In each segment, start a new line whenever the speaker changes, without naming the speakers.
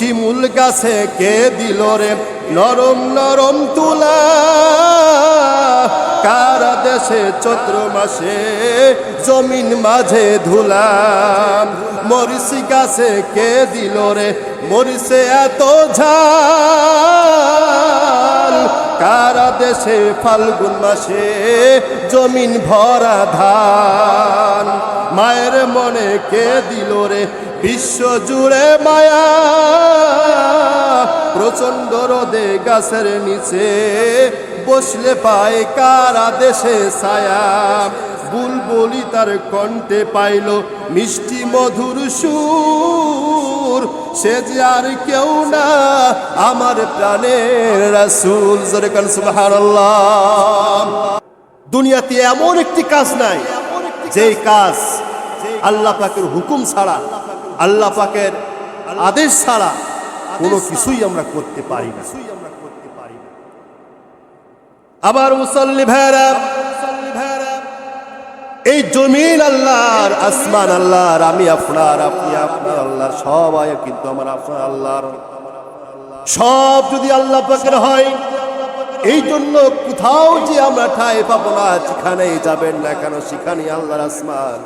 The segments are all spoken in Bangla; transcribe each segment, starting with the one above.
শিমুল গাছে কে দিল রে? নরম নরম তুলা। কারা দেশে চৈত্র মাসে জমিন মাঝে ধুলাম মরিচি গাছে কে দিল রে? মরিচে এত ঝাল। কারা দেশে ফাল্গুন মাসে জমিন ভরা ধান? মায়ের মনে কে দিল রে? বিশ্ব জুড়ে মায়া। প্রচণ্ড রোদে গাছের নিচে বসলে পায় কারা দেশে ছায়া। বুলবুলি তার কণ্ঠে পাইল মিষ্টি মধুর সুর। সে যে আর কেউ না, আমার প্রাণের রাসূল। জরকান সুবহানাল্লাহ। দুনিয়াতে এমন একটি কাজ নাই, যেই কাজ আল্লাহ পাকের হুকুম ছাড়া আল্লাহ পাকের আদেশ ছাড়া কোনো কিছুই আমরা করতে পারি না। আবার মুসল্লি ভাইরা এই জমিন আল্লাহর আসমান আল্লাহর আমি আপনার আপনি আপনার আল্লাহর সবাই কিন্তু আমার আপনার আল্লাহর। সব যদি আল্লাহ পাকের হয় এই জন্য কোথাও যে আমরা ঠাই পাবো না যেখানে যাবেন না কেন সেখানে আল্লাহর আসমান।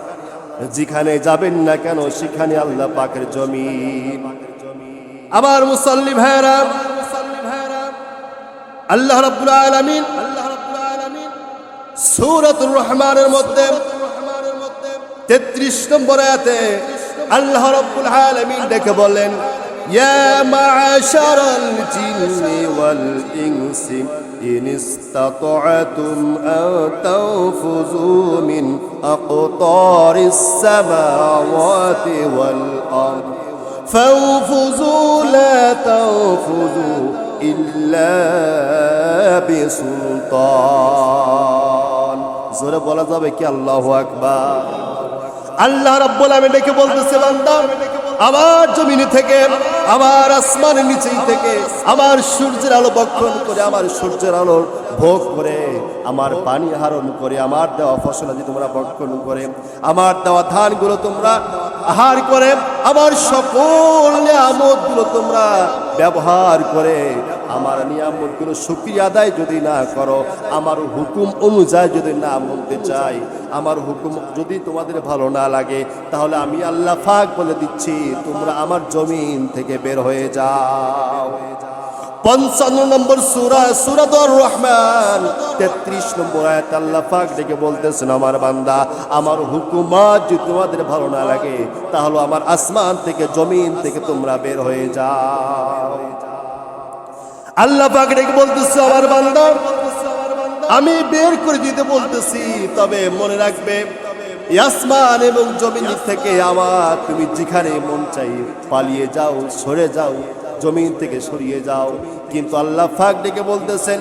যেখানে যাবেন না কেন, সেখানে আল্লাহ পাকের জমি আবার মুসল্লি ভাইরা আল্লাহ রাব্বুল আলামিন আল্লাহ রাব্বুল আলামিন সূরাতুর রহমানের মধ্যে 33 নম্বর আয়াতে আল্লাহ রাব্বুল আলামিন ডেকে বলেন ইয়া মা'শারাল জিন্নি ওয়াল ইনসি, ইন ইসতাতা'তুম আন তানফুযু أقطار السماوات والأرض فانفذوا لا تنفذوا إلا بسلطان জোরে বলা যাবে কি আল্লাহ আকবার আল্লাহ রাব্বুল আমিন ডেকে বলতেছে বান্দা আমার জমিনে থেকে আমার আসমানের নিচেই থেকে আমার সূর্যের আলো বক্ষণ করে আমার সূর্যের আলো ভোগ করে, আমার পানি হারণ করে, আমার দেওয়া ফসল ফসলাদি তোমরা বক্ষণ করে, আমার দেওয়া ধানগুলো তোমরা আহার করে আমার সকল নিয়ামতগুলো তোমরা ব্যবহার করে আমার নিয়ামতগুলো শুক্রিয়া আদায় যদি না করো, আমার হুকুম অনুযায়ী যদি না মানতে চাই, আমার হুকুম যদি তোমাদের ভালো না লাগে, তাহলে আমি আল্লাহ ফাক বলে দিচ্ছি, তোমরা আমার জমিন থেকে বের হয়ে যাও। পঞ্চান্ন নম্বর সুরা সুরাদর রহমান তেত্রিশ নম্বর আয়াত আল্লাহ পাক ডেকে বলতেছেন, আমার বান্দা, আমার হুকুমত যদি তোমাদের ভালো না লাগে, তাহলে আমার আসমান থেকে, জমিন থেকে তোমরা বের হয়ে যাও। আল্লাহ পাক ডেকে বলতেছে, আমার বান্দা, আমি বের করে দিতে বলতেছি, তবে মনে রাখবে এই আসমান এবং জমিন থেকে আমার, তুমি যেখানে মন চাই পালিয়ে যাও, সরে যাও, জমিন থেকে সরিয়ে যাও। কিন্তু আল্লাহ ফাক ডেকে বলতেছেন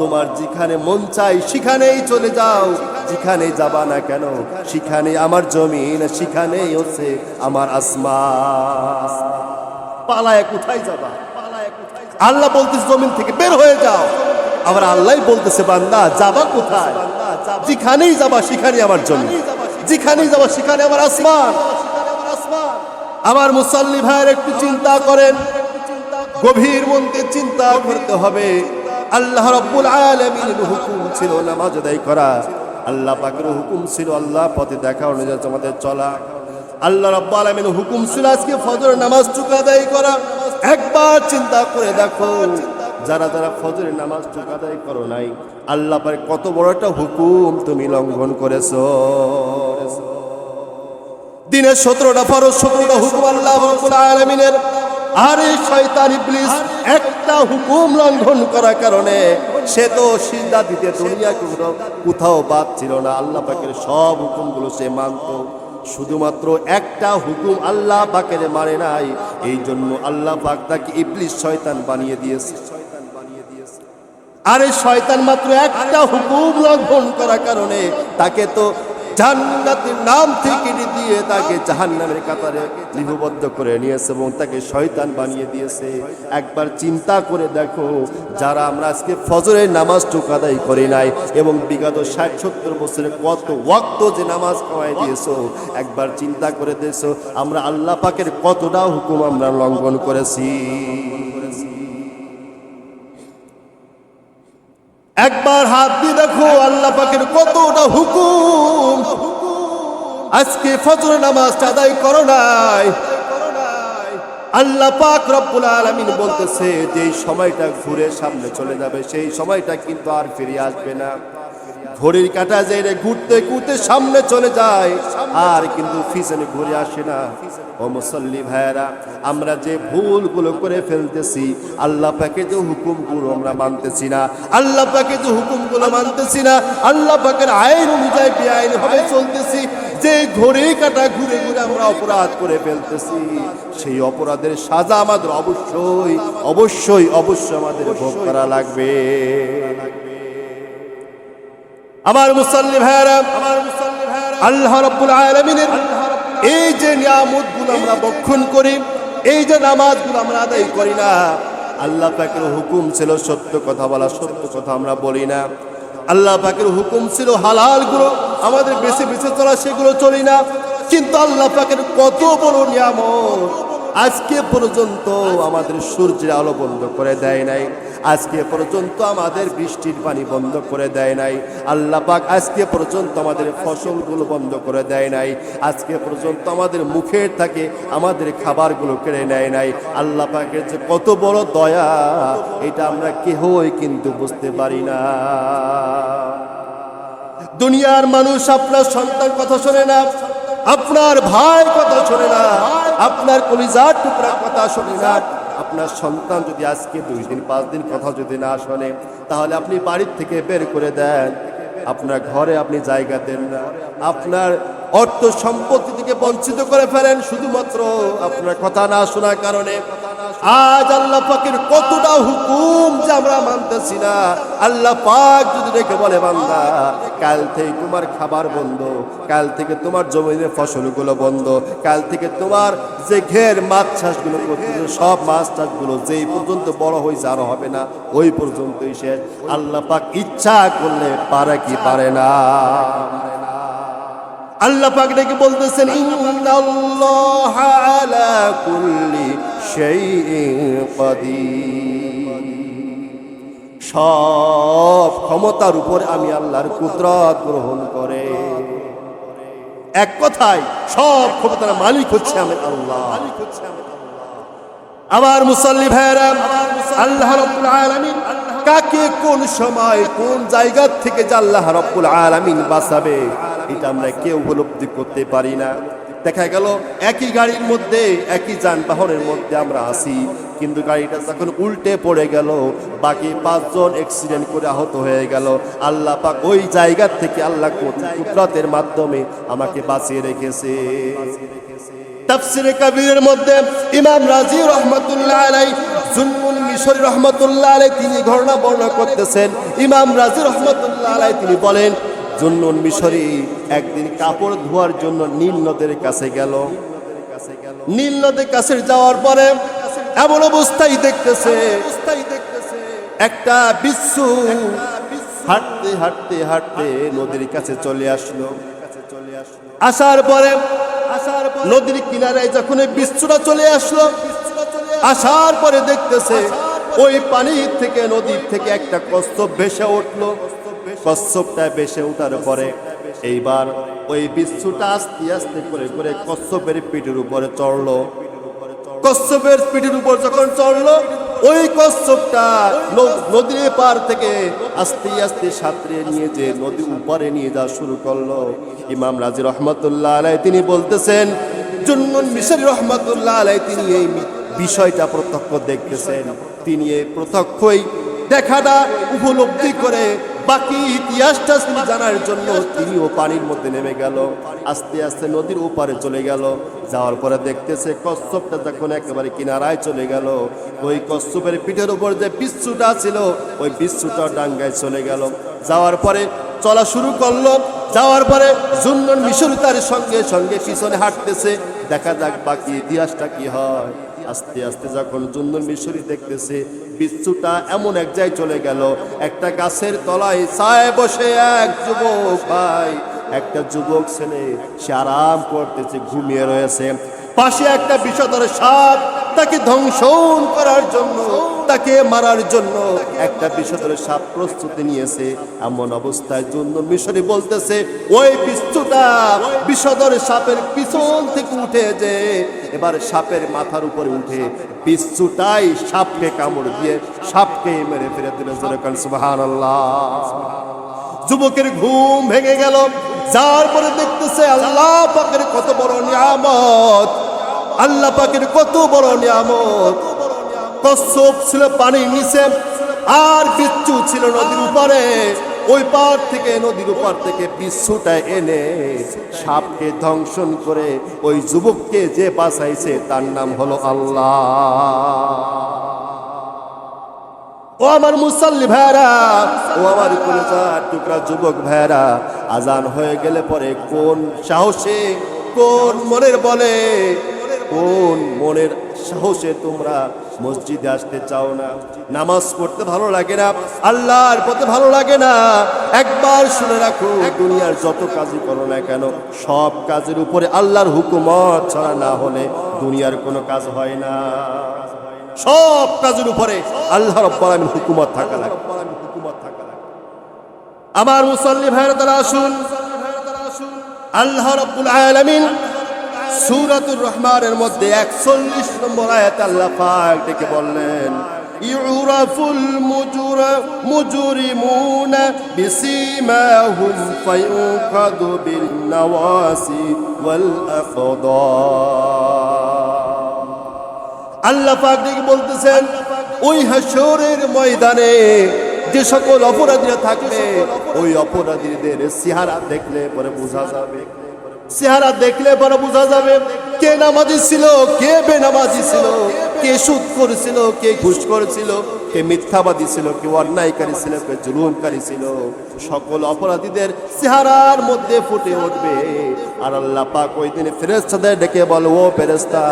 তোমার যেখানে মন চাই, সেখানেই চলে যাও। যেখানে যাবা না কেন? সেখানে আমার জমিন সেখানেই হচ্ছে আমার আসমা পালায় কোথায় যাবা? আল্লাহ বলতেছে, জমিন থেকে বের হয়ে যাও। আবার আল্লাহ বলতেছে, বান্দা, যাবা কোথায়? যেখানেই যাবা, সেখানে আমার জন্য যেখানেই যাবা, সেখানে আমার আসমান। আমার মুসাল্লি ভাইয়ের একটু চিন্তা করেন। গভীর মনকে চিন্তা করতে হবে। আল্লাহ রব্বুল আলামিনের হুকুম ছিল, নামাজ আদায় করা। আল্লাহ পাকের হুকুম ছিল আল্লাহ পথে দেখা অনুযায়ী আমাদের চলা। আল্লাহ রব্বুল আলামিনের হুকুম ছিল আজকে ফজর নামাজ আদায় করা। একবার চিন্তা করে দেখো, যারা যারা ফজরের নামাজ টুকা আদায় করো নাই, আল্লাহ পাকের কত বড় একটা হুকুম তুমি লঙ্ঘন করেছ। দিনের সতেরোটা ফরজ, সতেরোটা হুকুম আল্লাহ আলামিনের। আর শয়তান ইবলিস একটা হুকুম লঙ্ঘন করার কারণে সে তো সিজদা দিতে দুনিয়া কোথাও কোথাও বাদ ছিল না। আল্লাহ পাকের সব হুকুমগুলো সে মানত। শুধুমাত্র একটা হুকুম আল্লাহ পাকের মারে নাই। এই জন্য আল্লাহ পাক তাকে ইবলিস শয়তান বানিয়ে দিয়েছে। আরে শয়তান মাত্র একটা হুকুম লঙ্ঘন করার কারণে তাকে তো জান্নাতের নাম থেকে দিয়ে তাকে জাহান্নামের কাতারে লিপিবদ্ধ করে নিয়েছে এবং তাকে শয়তান বানিয়ে দিয়েছে। একবার চিন্তা করে দেখো, যারা আমরা আজকে ফজরের নামাজ আদায় করি নাই এবং বিগত ষাট, সত্তর বছরে কত ওয়াক্ত যে নামাজ খাওয়াই দিয়েছ, একবার চিন্তা করে দিয়েছ আমরা আল্লাহ পাকের কতটা হুকুম আমরা লঙ্ঘন করেছি। একবার হাত দিয়ে দেখো, আল্লাহ পাকের কতটা হুকুম। আজকে ফজর নামাজ আদায় করো নাই। আল্লাহ পাক রব্বুল আলামিন বলতেছে যে সময়টা ঘুরে সামনে চলে যাবে, সেই সময়টা কিন্তু আর ফিরে আসবে না। ঘড়ির কাটা যে ঘুরতে ঘুরতে সামনে চলে যায়, আর কিন্তু পিছনে ঘুরে আসে না। ও মুসল্লি ভাইয়েরা, আমরা যে ভুলগুলো করে ফেলতেছি, আল্লাহ পাকে যে হুকুমগুলো আমরা মানতেছি না, আল্লাহ পাকে যে হুকুমগুলো মানতেছি না, আল্লাহ পাকের আইন অনুযায়ী বেআইন ভাবে চলতেছি, যে ঘড়ি কাটা ঘুরে ঘুরে আমরা অপরাধ করে ফেলতেছি, সেই অপরাধের সাজা আমাদের অবশ্যই অবশ্যই অবশ্যই আমাদের ভোগ করা লাগবে। আমার মুসল্লি ভাইরা আমার মুসল্লি ভাইরা আল্লাহ রাব্বুল আলামিনের এই যে নিয়ামতগুলো আমরা বক্ষণ করি, এই যে নামাজগুলো আমরা আদায় করি না, আল্লাহ পাকের হুকুম ছিল সত্য কথা বলা, সত্য কথা আমরা বলি না। আল্লাহ পাকের হুকুম ছিল হালালগুলো, আমাদের বেশি বেশি চলা সেগুলো চলি না। কিন্তু আল্লাহ পাকের কত বড় নিয়ামত, আজকে পর্যন্ত আমাদের সূর্যের আলো বন্ধ করে দেয় নাই। আজকে পর্যন্ত আমাদের বৃষ্টির পানি বন্ধ করে দেয় নাই। আল্লাহ পাক আজকে পর্যন্ত আমাদের ফসলগুলো বন্ধ করে দেয় নাই। আজকে পর্যন্ত আমাদের মুখের থাকে আমাদের খাবারগুলো কেড়ে নেয় নাই। আল্লাহ পাকের যে কত বড় দয়া, এটা আমরা কেহই কিন্তু বুঝতে পারি না। দুনিয়ার মানুষ আপনার সন্তান কথা শোনে না, আপনার ভাই কথা শোনে না, আপনার কলিজার টুকরার কথা শোনে না। আপনার সন্তান যদি আজকে দুই দিন, পাঁচ দিন কথা যদি না শোনে, তাহলে আপনি বাড়ির থেকে বের করে দেন। আপনার ঘরে আপনি জায়গা দেন না। আপনার অর্থ সম্পত্তি থেকে বঞ্চিত করে ফেলেন, শুধুমাত্র আপনার কথা না শোনার কারণে। আজ আল্লাহ পাকের কতটা হুকুম যে আমরা মানতেছি না। আল্লাহ পাক যদি রেখে বলে, বান্দা, কাল থেকে তোমার খাবার বন্ধ, কাল থেকে তোমার জমিনের ফসলগুলো বন্ধ, কাল থেকে তোমার যে ঘের মাছ চাষগুলো সব মাছ চাষগুলো যেই পর্যন্ত বড় হয়েছে আরও হবে না, ওই পর্যন্তই শেষ। আল্লাহ পাক ইচ্ছা করলে পারে কি পারে না। আল্লাহ পাক ডেকে বলতেছেন, ইন্নাল্লাহ আলা কুল্লি শাইইন কাদির। সব ক্ষমতার উপর আমি আল্লাহর কুদরত গ্রহণ করে। এক কথায়, সব ক্ষমতার মালিক হচ্ছে আমি আল্লাহ। মালিক হচ্ছে আমার মুসল্লি ভাইরা আল্লাহ রাব্বুল আলামিন কাকে কোন সময় কোন জায়গা থেকে যে আল্লাহ রাব্বুল আলামিন বাঁচাবে, এটা আমরা কেউ উপলব্ধি করতে পারি না। দেখা গেল, একই গাড়ির মধ্যে, একই যানবাহনের মধ্যে আমরা আসি কিন্তু গাড়িটা যখন উল্টে পড়ে গেল, বাকি পাঁচজন অ্যাক্সিডেন্ট করে আহত হয়ে গেল। আল্লাহ পাক ওই জায়গা থেকে আল্লাহ কুদরতের মাধ্যমে আমাকে বাঁচিয়ে রেখেছে। তাফসিরে কবিরের মধ্যে ইমাম রাজি রহমতুল্লাহ আলাই জুন্নুল মিশরি রহমতুল্লাহ আলাই তিনি ঘটনা বর্ণনা করতেছেন। ইমাম রাজি রহমতুল্লাহ আলাই তিনি বলেন জুন্নুল মিশরি একদিন কাপড় ধোয়ার জন্য নীল নদের কাছে গেল। নীল নদের কাছে যাওয়ার পরে এমন অবস্থায় দেখতেছে, একটা বিশ্ব হাঁটতে হাঁটতে হাঁটতে নদীর কাছে চলে আসলো। আসার পরে আসার নদীর কিনারায় যখন বিচ্ছুটা চলে আসলো, আসার পরে দেখতেছে ওই পানির থেকে, নদীর থেকে একটা কচ্ছপ ভেসে উঠল। কচ্ছপটা ভেসে ওঠার পরে এইবার ওই বিচ্ছুটা আস্তে আস্তে করে করে কচ্ছপের পিঠের উপরে চড়লো। কচ্ছপের পিঠের উপর যখন চড়লো, ওই কচ্ছপটা নদীর পার থেকে আস্তে আস্তে সাঁতরে নিয়ে যে নদী উপরে নিয়ে যাওয়া শুরু করল। ইমাম রাজি রহমতুল্লাহ আলাই তিনি বলতেছেন, জুন্নুন মিশরি রহমতুল্লাহ আলাই তিনি এই বিষয়টা প্রত্যক্ষ দেখতেছেন। তিনি এই প্রত্যক্ষই দেখাটা উপলব্ধি করে বাকি ইতিহাসটা জানার জন্য তিনিও পানির মধ্যে নেমে গেল। আস্তে আস্তে নদীর ওপারে চলে গেল। যাওয়ার পরে দেখতেছে কচ্ছপটা যখন একেবারে কিনারায় চলে গেল, ওই কচ্ছপের পিঠের উপর যে বিচ্ছুটা ছিল, ওই বিচ্ছুটা ডাঙ্গায় চলে গেল। যাওয়ার পরে চলা শুরু করল। যাওয়ার পরে জুন্নন মিশরি তার সঙ্গে সঙ্গে পিছনে হাঁটতেছে। দেখা যাক বাকি ইতিহাসটা কি হয়। আস্তে আস্তে যখন জুন্নুর মিশরি দেখতেছে, বিচ্ছুটা এমন এক জায় চলে গেল। একটা গাছের তলায় ছায় বসে এক যুবক ভাই, একটা যুবক ছেলে, সে আরাম করতেছে, ঘুমিয়ে রয়েছে। পাশে একটা বিষধর সাপ তাকে ধ্বংসন করার জন্য, তাকে মারার জন্য একটা বিষধর সাপ প্রস্তুতি নিয়েছে, এমন অবস্থায় জন্য মিশরি বলতেছে, ওই বিচ্ছুটা বিষধর সাপের পিছন থেকে উঠে যে, এবার সাপের মাথার উপরে উঠে বিচ্ছুটাই সাপকে কামড় দিয়ে সাপকে মেরে ফিরে দিল সুবাহান যুবকের ঘুম ভেঙে গেল, যার পরে দেখতেছে আল্লাহ পাকের কত বড় নিয়ামত। আল্লাহ পাকের কত বড় নিয়ামত। কচ্ছপ ছিল পানির নিচে, আর বিচ্ছু ছিল নদীর উপরে। ওই পার থেকে নদীর উপর থেকে বিচ্ছুটা এনে সাপকে ধ্বংসন করে ওই যুবককে যে বাঁচাইছে, তার নাম হলো আল্লাহ। ও আমার মুসল্লি ভাইরা ও আমার কলেজার টুকরা যুবক ভাইরা আজান হয়ে গেলে পরে কোন সাহসে, কোন মনের বলে কোন মনের সাহসে তোমরা মসজিদে আসতে চাও না? নামাজ পড়তে ভালো লাগে না, আল্লাহর পথে ভালো লাগে না। একবার শুনে রাখো, দুনিয়ার যত কাজই করো না কেন, সব কাজের উপরে আল্লাহর হুকুমত ছাড়া না হলে দুনিয়ার কোনো কাজ হয় না। সব কাজের উপরে আল্লাহ রব্বুল আলামিন হুকুমত থাকা লাগে। আমার মুসল্লি ভাইরা তারা আসুন। আল্লাহ রব্বুল আলামিন সুরাতুর রহমানের মধ্যে একচল্লিশ নম্বর আয়াত আল্লাহ পাক ডেকে বললেন, ইউরাফুল মুজুরা, মুজুরিমুনা বিসিমাহুম ফায়ুখাদু বিল নাওয়াসি ওয়াল আকদার আল্লাহ পাক ডেকে বলতেছেন, ওই হাসরের ময়দানে যে সকল অপরাধীরা থাকবে, ওই অপরাধীদের চেহারা দেখলে পরে বোঝা যাবে। চেহারা দেখলে পরে বোঝা যাবে কে নামাজি ছিল, কে বেনামাজি ছিল, কে সুদ করেছিল, কে ঘুষ করেছিল। কে মিথ্যাবাদী ছিল কে অন্যায়কারী ছিল কে জুলুমকারী ছিল। সকল অপরাধীদের চেহারার মধ্যে ফুটে উঠবে। আর আল্লাহ পাক ওই দিনে ফেরেস্তাদের ডেকে বলো, ও ফেরেস্তা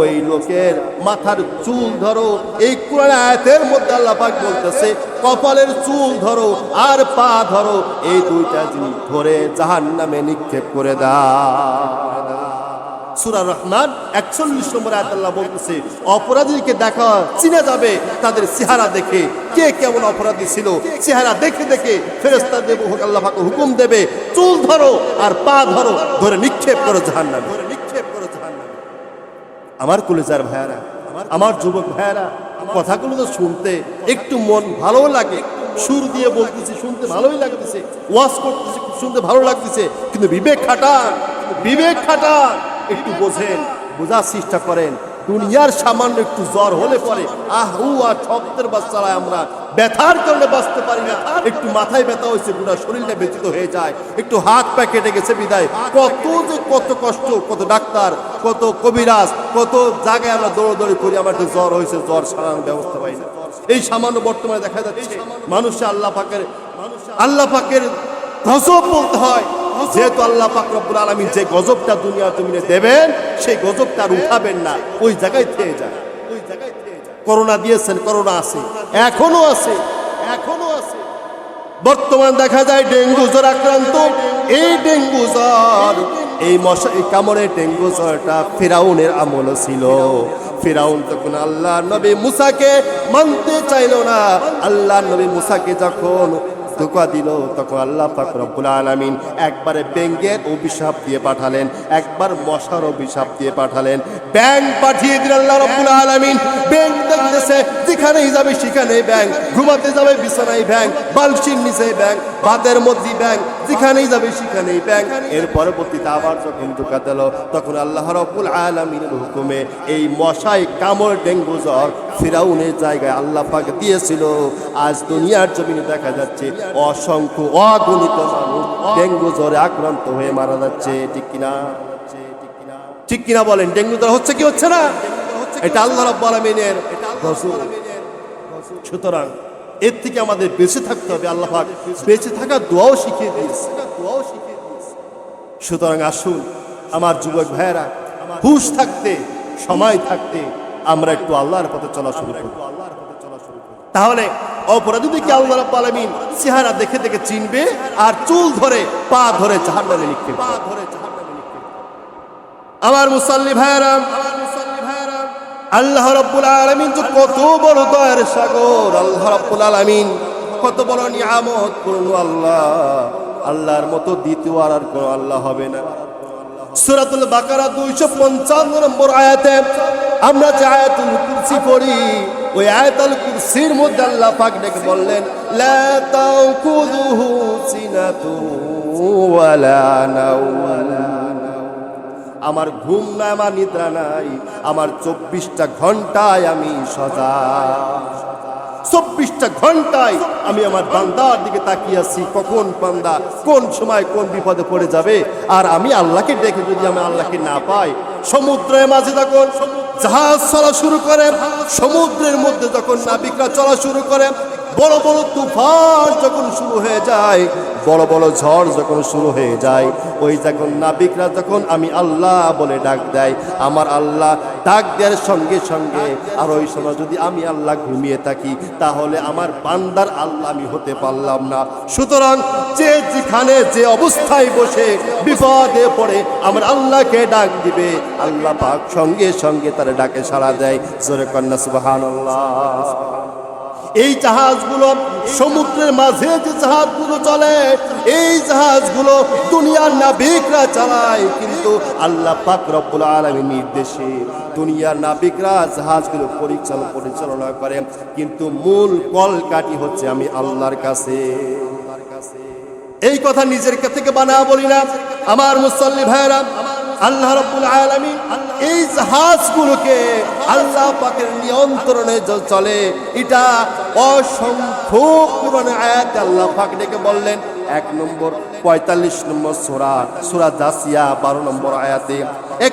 ওই লোকের মাথার চুল ধরো। এই কোরআন আয়াতের মধ্যে আল্লাহ পাক বলতেছে, কপালের চুল ধরো আর পা ধরো। এই দুইটা জিনিস ধরে জাহান নামে নিক্ষেপ করে দাও। সুরা রহমান একচল্লিশ নম্বর আয়াত আল্লাহ বলতেছে, অপরাধীকে দেখা চিনে যাবে তাদের চেহারা দেখে। কে কেমন অপরাধী ছিল? চেহারা দেখে দেখে ফেরেস্তা দেব আল্লাহ হুকুম দেবে, চুল ধরো আর পা ধরো, ধরে নিক্ষেপ করো জাহান্নামে। ধরে নিক্ষেপ করো জাহান্নামে। আমার কুলেজার ভাইয়ারা, আমার যুবক ভাইয়ারা, কথাগুলো তো শুনতে একটু মন ভালো লাগে। সুর দিয়ে বলতেছি, শুনতে ভালোই লাগতেছে। ওয়াশ করতেছি, শুনতে ভালো লাগতেছে। কিন্তু বিবেক খাটান বিবেক খাটান। একটু বোঝেন, বোঝার চেষ্টা করেন। দুনিয়ার সামান্য একটু জ্বর হলে পরে, আহ আর ছত্রের বাচ্চারা আমরা ব্যথার কারণে বাঁচতে পারি না। একটু মাথায় ব্যথা হয়েছে পুরো শরীরটা ব্যথিত হয়ে যায়। একটু হাত পা কেটে গেছে বিদায়। কত যে কত কষ্ট, কত ডাক্তার, কত কবিরাজ, কত জায়গায় আমরা দৌড়দৌড়ি করি, আমার একটু জ্বর হয়েছে, জ্বর সারানোর ব্যবস্থা পাই না। এই সামান্য বর্তমানে দেখা যাচ্ছে, মানুষে আল্লাহ পাকের আল্লাহ পাকের গজব বলতে হয়। যেহেতু আল্লাহ পাক রব্বুল আলামিন যে গজবটা দুনিয়া তুমি দেবেন, সেই গজবটা আর উঠাবেন না। ওই জায়গায় থেকে যায় ওই জায়গায় করোনা দিয়েছেন, করোনা আছে। এখনও আছে। এখনও আছে। বর্তমান দেখা যায় ডেঙ্গু জ্বর আক্রান্ত। এই ডেঙ্গু জ্বর, এই মশা, এই কামড়ে ডেঙ্গু জ্বরটা ফেরাউনের আমল ছিল। ফেরাউন তখন আল্লাহ নবী মুসাকে মানতে চাইল না। আল্লাহ নবী মুসাকে যখন ধোকা দিল, তখন আল্লাহ পাক রব্বুল আলামিন একবারে ব্যাঙ্গের অভিশাপ দিয়ে পাঠালেন, একবার মশার অভিশাপ দিয়ে পাঠালেন। ব্যাঙ্ক পাঠিয়ে দিল আল্লাহ রব্বুল আলমিন। ব্যাঙ্ক দেখতেছে যেখানেই যাবে সেখানেই ব্যাং ঘুমাতে যাবে বিছানায় ব্যাং বালসির নিচে ব্যাং বাদের মধ্যে ব্যাং যেখানেই যাবে সেখানেই ব্যাং এর পরবর্তীতে আবার যখন ধোকা দিল তখন আল্লাহ রব্বুল আলামিনের হুকুমে এই মশাই কামড় ডেঙ্গু জ্বর ফিরাউনের জায়গায় আল্লাহ পাক দিয়েছিল। আজ দুনিয়ার জমিনে দেখা যাচ্ছে অসংখ্য অগণিত মানুষ ডেঙ্গু জ্বরে আক্রান্ত হয়ে মারা যাচ্ছে। ঠিক কিনা? ঠিক কিনা? বলেন ডেঙ্গু জ্বর হচ্ছে কি হচ্ছে না? এটা আল্লাহ রাব্বুল আলামিনের গজব সুতরাং এর থেকে আমাদের বেঁচে থাকতে হবে, আল্লাহ বেঁচে থাকার দোয়াও শিখিয়ে দিয়েছে। দোয়াও শিখিয়ে সুতরাং আসুন, আমার যুবক ভাইয়েরা, হুশ থাকতে, সময় থাকতে আমরা একটু আল্লাহর পথে চলা শুরু করি। তাহলে অপরাধীদেরকে আল্লাহ রাব্বুল আলামিন চেহারা দেখে দেখে চিনবে আর চুল ধরে, পা ধরে জাহান্নামে লিখবে পা ধরে জাহান্নামে লিখবে আমার মুসাল্লি ভাইরা আল্লাহ রাব্বুল আলামিন যে কত বড় দয়ার সাগর, আল্লাহ রাব্বুল আলামিন কত বড় নিয়ামত পূর্ণ আল্লাহ। আল্লাহর মতো দ্বিতীয় আর কোনো আল্লাহ হবে না। সূরাতুল বাকারা 255 নম্বর আয়াতে আমরা যে আয়াতুল কুরসি পড়ি, ওই আয়াতুল কুরসির মধ্যে আল্লাহ পাক ডেকে বললেন, লা তাকুযুহু সিনাতু ওয়ালা নাওম আমার ঘুম নাই, আমার নিদ্রা নাই, আমার চব্বিশটা ঘন্টায় আমি সজা। চব্বিশটা ঘন্টায় আমি আমার বান্দার দিকে তাকিয়ে আছি, কখন বান্দা, কোন সময় কোন বিপদে পড়ে যাবে? আর আমি আল্লাহকে ডেকে যদি আমি আল্লাহকে না পাই, সমুদ্রের মাঝে যখন জাহাজ চলা শুরু করে, সমুদ্রের মধ্যে যখন নাবিকরা চলা শুরু করে বড় বড় তুফান যখন শুরু হয়ে যায়, বড় বড় ঝড় যখন শুরু হয়ে যায়, ওই যখন নাবিকরা যখন আমি আল্লাহ বলে ডাক দেয়, আমার আল্লাহ ডাক দেওয়ার সঙ্গে সঙ্গে, আর ওই সময় যদি আমি আল্লাহ ঘুমিয়ে থাকি, তাহলে আমার বান্দার আল্লাহ আমি হতে পারলাম না। সুতরাং যে যেখানে যে অবস্থায় বসে বিপদে পড়ে, আমার আল্লাহকে ডাক দিবে, আল্লাহ পাক সঙ্গে সঙ্গে তার ডাকে সাড়া দেয়। জোরে কন্যা সুবাহান এই জাহাজগুলো সমুদ্রের মাঝে যে জাহাজগুলো চলে, এই জাহাজগুলো দুনিয়ার নাবিকরা চালায়, কিন্তু আল্লাহ পাক রব্বুল আলমীর নির্দেশে দুনিয়ার নাবিকরা জাহাজগুলো পরিচালনা পরিচালনা করে। কিন্তু মূল কলকাঠি হচ্ছে আমি আল্লাহর কাছে। এই কথা নিজের থেকে বানা বলি না। আমার মুসল্লি ভাইরা আল্লাহ রব্বুল আলামিন এই জাহাজগুলোকে আল্লাহ পাকের নিয়ন্ত্রণে চলে, এটা অসংখ্য পুরানো আয়াত আল্লাহ পাক ডেকে বললেন, এক নম্বর পঁয়তাল্লিশ নম্বর সুরা সুরা দাসিয়া বারো নম্বর আয়াতে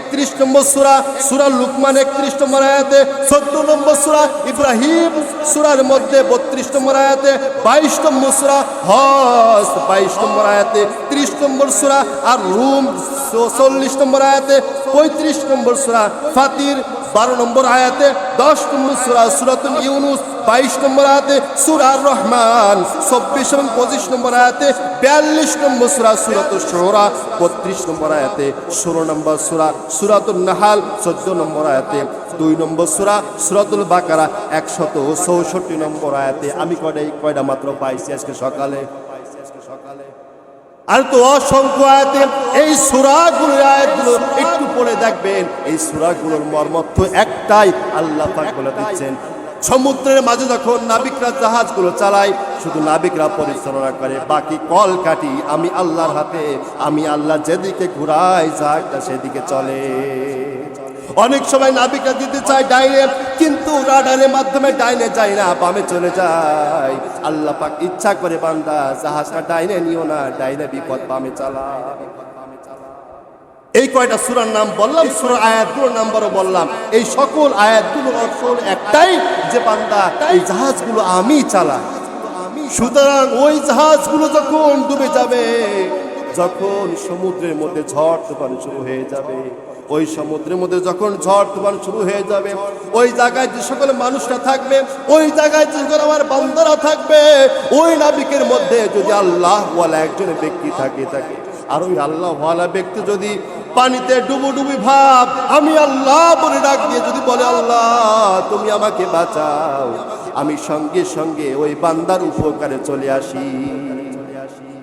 একত্রিশ নম্বর সুরা সুরা লুকমান একত্রিশ নম্বর আয়াতে, চোদ্দ নম্বর সুরা ইব্রাহিম সুরার মধ্যে বত্রিশ নম্বর আয়াতে, বাইশ নম্বর সুরা হস বাইশ নম্বর আয়াতে, ত্রিশ নম্বর সুরা আর রুম চল্লিশ নম্বর আয়াতে, পঁয়ত্রিশ নম্বর সুরা ফাতির, বারো নম্বর আয়াতে, দশ নম্বর সুরা সুরাতুল ইউনুস বাইশ নম্বর আয়াতে সুরার রহমান, চব্বিশ এবং পঁচিশ নম্বর আয়াতে বিয়াল্লিশ নম্বর সুরা সুরাত শোহরা, বত্রিশ নম্বর আয়াতে ষোলো নম্বর সুরা সুরাতুল নাহাল, চোদ্দ নম্বর আয়াতে দুই নম্বর সুরা, সুরাতুল বাকারা, একশত চৌষট্টি নম্বর আয়াতে আমি কয়টা কয়টা মাত্র পাইছি আজকে সকালে? আর তো অসংখ্য আয়াতে এই সুরাগুলোর আয়াতগুলো একটু পড়ে দেখবেন, এই সুরাগুলোর মর্মত্ব একটাই, আল্লাহ পাক বলে দিচ্ছেন সমুদ্রের মাঝে যখন নাবিকরা জাহাজগুলো চালায়, শুধু নাবিকরা পরিচালনা করে, বাকি কল কাটি, আমি আল্লাহর হাতে, আমি আল্লাহ যেদিকে ঘুরাই, জাহাজটা সেদিকে চলে। অনেক সময় নাবিকরা দিতে চায় ডাইনে, কিন্তু রাডারের মাধ্যমে ডাইনে যায় না, বামে চলে যায়। আল্লাহ পাক ইচ্ছা করে বান্দা, জাহাজটা ডাইনে নিও না, ডাইনে বিপদ বামে চালা এই কয়টা সুরার নাম বললাম? সুরার আয়াতগুলোর নাম্বারও বললাম। এই সকল আয়াতগুলোর অর্থ একটাই, যে বান্দা এই জাহাজগুলো আমি চালাই। সুতরাং ওই জাহাজগুলো যখন ডুবে যাবে, যখন সমুদ্রের মধ্যে ঝড় তুফান শুরু হয়ে যাবে, ওই সমুদ্রের মধ্যে যখন ঝড় তুফান শুরু হয়ে যাবে, ওই জায়গায় যে সকল মানুষরা থাকবে, ওই জায়গায় যে সকল আমার বান্দারা থাকবে, ওই নাবিকের মধ্যে যদি আল্লাহ ওয়ালা একজন ব্যক্তি থাকে থাকে। আর ওই আল্লাহ ওয়ালা ব্যক্তি যদি পানিতে ডুবুডুবি ভাব, আমি আল্লাহ বলে ডাক দিয়ে যদি বলে, আল্লাহ, তুমি আমাকে বাঁচাও, আমি সঙ্গে সঙ্গে ওই বান্দার উপকারে চলে আসি।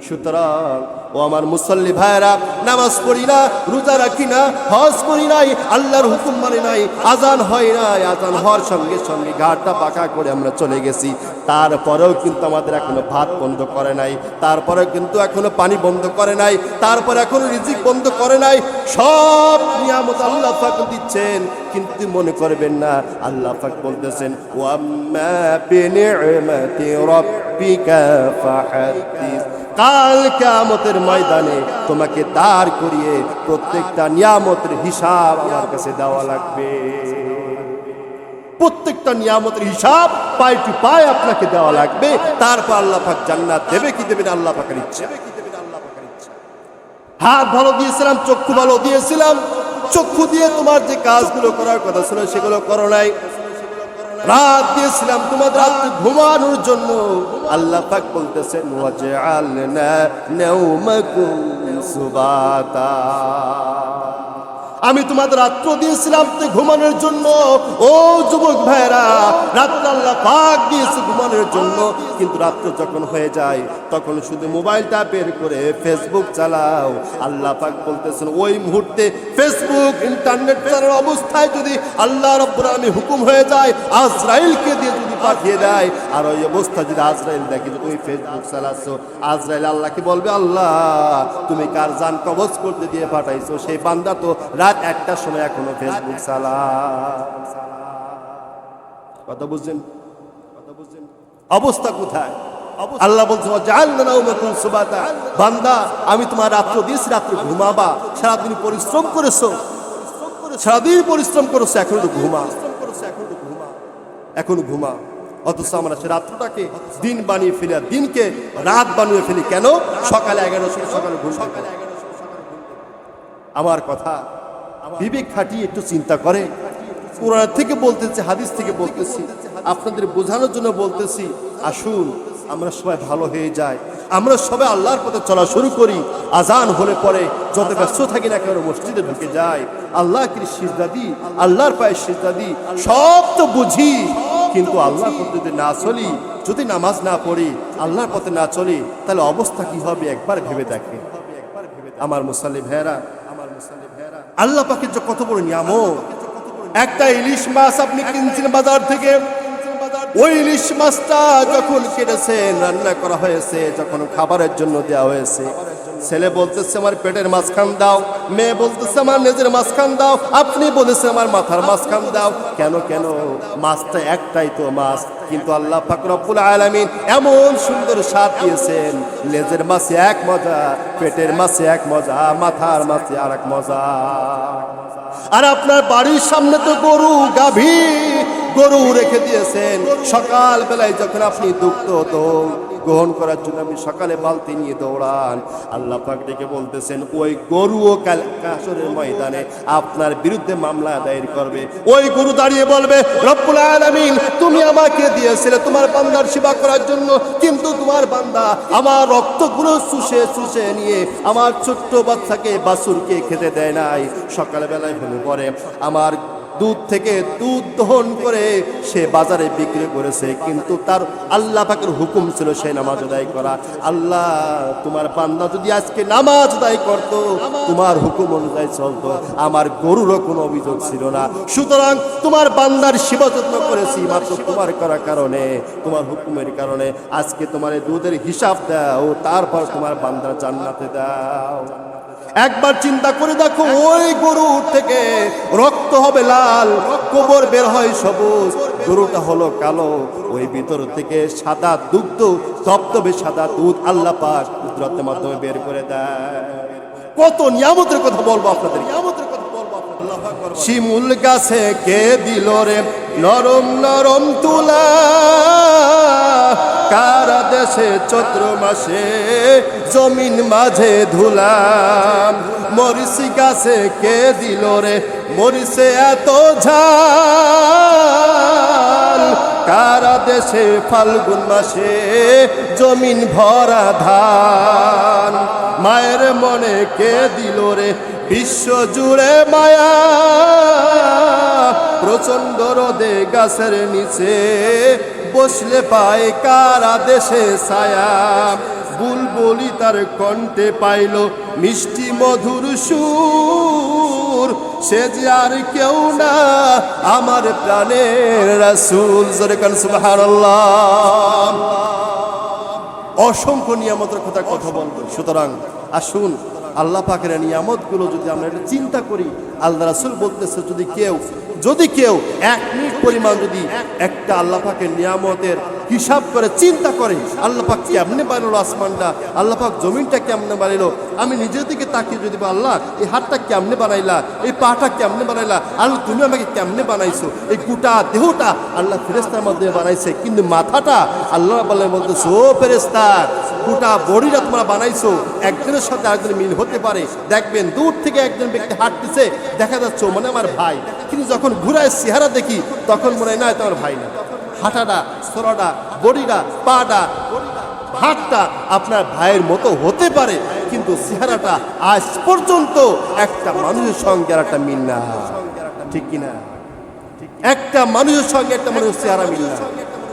সুতরাং ও আমার মুসল্লি ভাইরা নামাজ পড়ি না, রোজা রাখি না, হজ করি নাই, আল্লাহর হুকুম মানে নাই, আজান হয় নাই, আজান হওয়ার সঙ্গে সঙ্গে ঘাটটা পাকা করে আমরা চলে গেছি। তারপরেও কিন্তু আমাদের এখনও ভাত বন্ধ করে নাই, তারপরেও কিন্তু এখনও পানি বন্ধ করে নাই, তারপর এখনও রিজিক বন্ধ করে নাই, সব নিয়ামত আল্লাহ পাক দিচ্ছেন, কিন্তু মনে করবেন না, আল্লাহ পাক বলতেছেন, ওয়াম্মা বিনি'মাতি কাল কিয়ামতের ময়দানে তোমাকে দাঁড় করিয়ে প্রত্যেকটা নিয়ামতের হিসাব আমার কাছে দেওয়া লাগবে। প্রত্যেকটা নিয়ামতের হিসাব পাই টু পাই আপনাকে দেওয়া লাগবে। তারপর আল্লাহ পাক জান্নাত দেবে কি দেবে না আল্লাহ পাকের ইচ্ছা। হাত ভালো দিয়েছিলাম, চক্ষু ভালো দিয়েছিলাম। চক্ষু দিয়ে তোমার যে কাজগুলো করার কথা ছিল সেগুলো করো নাই। রাত দিয়েছিলাম রাত্রে ঘুমানোর জন্য। আল্লাহ পাক বলতেছেন ওয়াজআলনা নাওমাকুম সুবাতা। আমি তোমাদের রাত্র দিয়েছিলাম ঘুমানোর জন্য। ও যুবক ভাইরা রাত্র আল্লাহ পাক দিয়েছে ঘুমানোর জন্য। কিন্তু রাত্র যখন হয়ে যায়, তখন শুধু মোবাইলটা বের করে ফেসবুক চালাও। আল্লাহ পাক বলতেছেন, ওই মুহূর্তে ফেসবুক ইন্টারনেট চালানোর অবস্থায় যদি আল্লাহ রব্বুর আমি হুকুম হয়ে যায়, আজরাইলকে দিয়ে যদি পাঠিয়ে দেয়, আর ওই অবস্থা যদি আজরাইল দেখে যে তুমি ফেসবুক চালাচ্ছ, আজরাইল আল্লাহকে বলবে, আল্লাহ, তুমি কার জান কবজ করতে দিয়ে পাঠাইছো? সেই বান্দা তো রাত একটার সময় এখনও ফেসবুক চালা কথা বুঝছেন? অবস্থা কোথায়? আল্লাহ বলছে আমি তোমার রাত্র রাত্রে ঘুমাবা। সারাদিন পরিশ্রম করেছ। সারাদিন পরিশ্রম করেছ, এখন একটু ঘুমা। এখন ঘুমা। অথচ আমরা সে রাত্রটাকে দিন বানিয়ে ফেলি আর দিনকে রাত বানিয়ে ফেলি। কেন? সকালে এগারো সকালে ঘুম সকালে আমার কথা বিবেক খাটিয়ে একটু চিন্তা করে। কোরআন থেকে বলতেছি, হাদিস থেকে বলতেছি। আপনাদের বোঝানোর জন্য বলতেছি, আসুন, আমরা সবাই ভালো হয়ে যাই। আমরা সবাই আল্লাহর পথে চলা শুরু করি। আজান হলে পরে যত ব্যস্ত থাকি না কেন মসজিদে ঢুকে যায় আল্লাহ কি সিজদা দিই? আল্লাহর পায়ে সিজদা দিই? সব তো বুঝি। কিন্তু আল্লাহর পথে যদি না চলি, যদি নামাজ না পড়ি, আল্লাহর পথে না চলি, তাহলে অবস্থা কি হবে? একবার ভেবে দেখে আমার মুসাল্লি ভেরা আল্লাহ পাখির যে কত বড় নিয়ামক একটা ইলিশ মাছ আপনি কিনছেন বাজার থেকে, ওই ইলিশ মাছটা যখন কেটেছেন, রান্না করা হয়েছে, যখন খাবারের জন্য দেওয়া হয়েছে ছেলে বলতেছে আমার পেটের মাঝখান দাও। মেয়ে বলতেছে আমার নিজের মাঝখান দাও। আপনি বলেছেন আমার মাথার মাঝখান দাও। কেন কেন? মাছটা একটাই তো মাছ কিন্তু আল্লাহ ফাকরুল আলামিন এমন সুন্দর স্বাদ দিয়েছেন। লেজের মাছে এক মজা পেটের মাছে এক মজা মাথার মাছে আর এক মজা। আর আপনার বাড়ির সামনে তো গরু গাভী গরু রেখে দিয়েছেন। সকাল বেলায় যখন আপনি দুগ্ধ তো গ্রহণ করার জন্য আপনি সকালে বালতি নিয়ে দৌড়ান আল্লাহ পাক ডেকে বলতেছেন, ওই গরুও কাল কাসরের ময়দানে আপনার বিরুদ্ধে মামলা দায়ের করবে। ওই গরু দাঁড়িয়ে বলবে, রব্বুল আলামিন, তুমি আমাকে দিয়েছিলে তোমার বান্দার সেবা করার জন্য, কিন্তু তোমার বান্দা আমার রক্তগুলো চুষে চুষে নিয়ে আমার ছোট্ট বাচ্চাকে বাসুরকে খেতে দেয় নাই। সকালবেলায় হলে পরে আমার দুধ থেকে দুধ দহন করে সে বাজারে বিক্রি করেছে। কিন্তু তার আল্লাহ পাকের হুকুম ছিল সে নামাজ আদায় করা। আল্লাহ, তোমার বান্দা যদি আজকে নামাজ আদায় করত, তোমার হুকুম অনুযায়ী চলতো। আমার গরুরও কোনো অভিযোগ ছিল না। সুতরাং তোমার বান্দার সেবা যত্ন করেছি, মাত্র তোমার করার কারণে, তোমার হুকুমের কারণে। আজকে তোমার দুধের হিসাব দাও, তারপর তোমার বান্দার জান্নাতে দাও। একবার চিন্তা করে দেখো, ওই গরু থেকে রক্ত হবে লাল কোবর বের হয় সবুজ, গরুটা হলো কালো, ওই ভিতর থেকে সাদা দুগ্ধ তপ্তবে সাদা দুধ আল্লাহ কুদরতের মাধ্যমে বের করে দেয় কত নিয়ামতের কথা বলব আপনাদের, নিয়ামতের। শিমুল গাছে কে দিল রে? নরম নরম তুলা। কার দেশে চৈত্র মাসে জমিন মাঝে ধুলাম মরিচি গাছে কে দিল রে? মরিচে এত ঝাল। কারা দেশে ফাল্গুন মাসে জমিন ভরা ধান? মায়ের মনে কে দিল রে বিশ্ব জুড়ে মায়া? প্রচণ্ড রোদে গাছের নিচে বসলে পায় কারা দেশে ছায়া? বুলবুলি তার কণ্ঠে পাইল মিষ্টি মধুর সুর। সে যে আর কেউ না, আমার প্রাণের রাসূল। জোরে কান অসংখ্য নিয়ামতের কথা কথা বলব সুতরাং আসুন, আল্লাহ পাকের নিয়ামতগুলো যদি আমরা এটা চিন্তা করি, আল্লাহ রাসুল বলতেছে, যদি কেউ যদি কেউ এক মিনিট পরিমাণ যদি একটা আল্লাহ পাকের নিয়ামতের হিসাব করে চিন্তা করে আল্লাহ পাক কেমনে বানালো আসমানটা? আল্লাহ পাক জমিনটা কেমনে বানাইলো আমি নিজের দিকে তাকিয়ে যদি বলি, আল্লাহ এই হাতটা কেমনে বানাইলা? এই পাটা কেমনে বানাইলা? আল্লাহ তুমি আমাকে কেমনে বানাইছো? এই গোটা দেহটা আল্লাহ ফেরেস্তার মধ্যে বানাইছে কিন্তু মাথাটা আল্লাহ বলে বলতেছে ও ফেরেস্তা গোটা বডিটা তোমরা বানাইছো একজনের সাথে আরেকজনের মিল হতে পারে। দেখবেন দূর থেকে একজন ব্যক্তি হাঁটতেছে দেখা যাচ্ছে মানে আমার ভাই। কিন্তু যখন ঘুরায় চেহারা দেখি তখন মনে হয় না আমার ভাই না। হাঁটাটা ছোড়াটা বডিটা, পাটা, হাতটা আপনার ভাইয়ের মতো হতে পারে, কিন্তু চেহারাটা আজ পর্যন্ত একটা মানুষের সঙ্গে আর একটা মিল না। ঠিক কিনা? একটা মানুষের সঙ্গে একটা মানুষের চেহারা মিল না।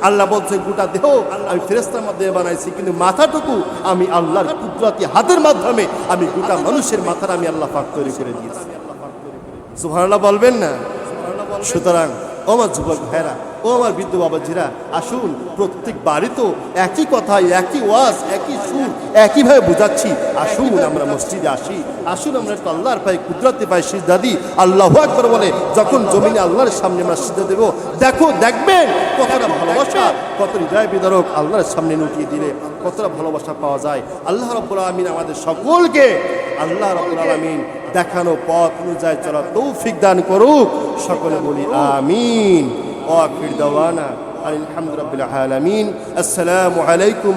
আল্লাহ বলছে, গোটা দেহ আমি ফেরেস্তার মাধ্যমে বানাইছি, কিন্তু মাথাটুকু আমি আল্লাহর কুদরতি হাতের মাধ্যমে আমি গোটা মানুষের মাথার আমি আল্লাহ পাক তৈরি করে দিয়েছি। সুবহানাল্লাহ বলবেন না? সুতরাং আমার যুবক ভাইরা ও আমার বৃদ্ধ বাবাজিরা, আসুন প্রত্যেক বাড়ি তো একই কথা একই ওয়াজ, একই সুর, একইভাবে বুঝাচ্ছি। আসুন আমরা মসজিদে আসি, আসুন আমরা আল্লাহর পায়ে কুদরতে পাই সিজদা দিই। আল্লাহ একবার বলে, যখন জমিনে আল্লাহর সামনে আমরা সিজদা দেবো, দেখো, দেখবেন কতটা ভালোবাসা, কত হৃদয় বিদারক আল্লাহর সামনে লুটিয়ে দিলে, কতটা ভালোবাসা পাওয়া যায়। আল্লাহ রব্বুল আলমিন আমাদের সকলকে আল্লাহ রব্বুল আলমিন দেখানো পথ অনুযায়ী চলা তৌফিক দান করুক। সকলে বলি, আমিন। وآخر دوانا. الحمد رب العالمين. السلام عليكم.